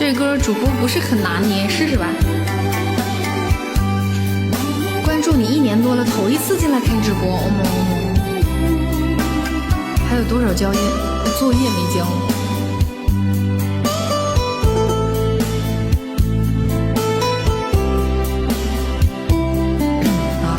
这歌主播不是很拿捏，试试吧。关注你一年多了，头一次进来看直播，哦么哦。还有多少交业作业没交？啊。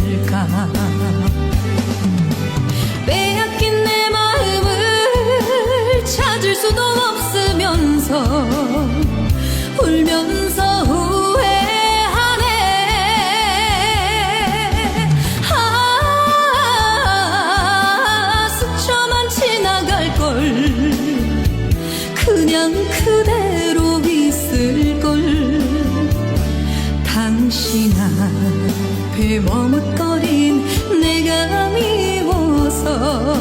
몰랐을까 빼앗긴 내 마음을 찾을 수도 없으면서 울면서 머뭇거린 내가 미워서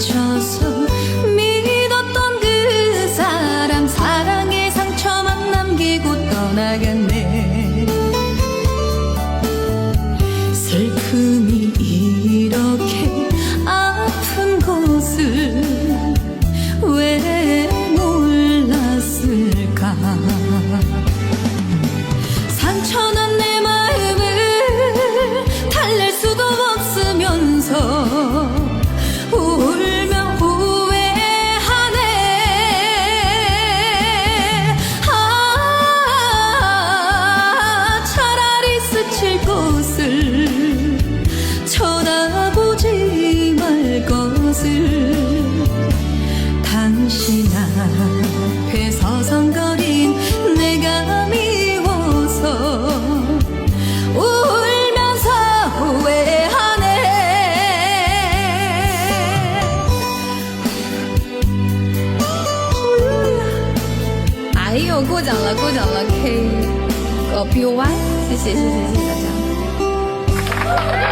trust. 哎呦，过奖了，过奖了，K 呃，boy，谢谢，谢谢，谢谢大家。